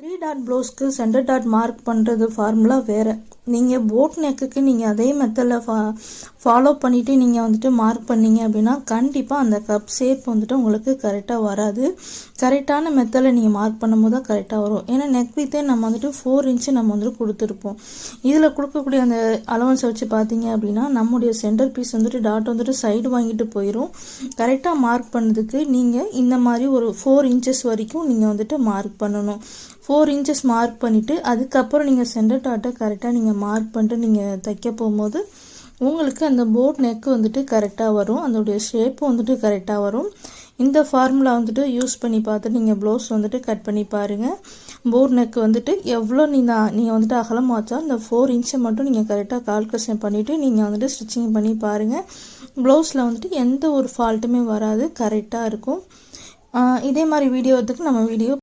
Three dot ப்ளவுஸ்க்கு centre dot mark பண்ணுறது formula வேறு. நீங்கள் போட் நெக்குக்கு நீங்கள் அதே மெத்தடில் ஃபா ஃபாலோ பண்ணிவிட்டு நீங்கள் வந்துட்டு மார்க் பண்ணீங்க அப்படின்னா கண்டிப்பாக அந்த கப் ஷேப் வந்துட்டு உங்களுக்கு கரெக்டாக வராது. கரெக்டான மெத்தடில் நீங்கள் மார்க் பண்ணும்போது தான் கரெக்டாக வரும். ஏன்னா நெக் வித்தே நம்ம வந்துட்டு ஃபோர் இன்ச்சு நம்ம வந்துட்டு கொடுத்துருப்போம். இதில் கொடுக்கக்கூடிய அந்த அலவன்ஸை வச்சு பார்த்தீங்க அப்படின்னா நம்முடைய சென்டர் பீஸ் வந்துட்டு டாட் வந்துட்டு சைடு வாங்கிட்டு போயிடும் கரெக்டாக மார்க் பண்ணதுக்கு நீங்கள் இந்த மாதிரி ஒரு ஃபோர் இன்ச்சஸ் வரைக்கும் நீங்கள் வந்துட்டு மார்க் பண்ணணும். ஃபோர் இன்ச்சஸ் மார்க் பண்ணிவிட்டு அதுக்கப்புறம் நீங்கள் சென்டர் டாட்டை கரெக்டாக நீங்கள் மார்க் பண்ணிட்டு நீங்கள் தைக்க போகும்போது உங்களுக்கு அந்த போட் நெக்கு வந்துட்டு கரெக்டாக வரும். அதோடைய ஷேப்பும் வந்துட்டு கரெக்டாக வரும். இந்த ஃபார்முலா வந்துட்டு யூஸ் பண்ணி பார்த்துட்டு நீங்கள் ப்ளவுஸ் வந்துட்டு கட் பண்ணி பாருங்கள் போர் நெக் வந்துட்டு எவ்வளோ நீங்கள் நீங்கள் வந்துட்டு அகலம் வச்சா இந்த ஃபோர் இன்ச்சை மட்டும் நீங்கள் கரெக்டாக கால்குலேஷன் பண்ணிவிட்டு நீங்கள் வந்துட்டு ஸ்டிச்சிங் பண்ணி பாருங்கள் ப்ளவுஸில் வந்துட்டு எந்த ஒரு ஃபால்ட்டுமே வராது. கரெக்டாக இருக்கும். இதே மாதிரி வீடியோ நம்ம வீடியோ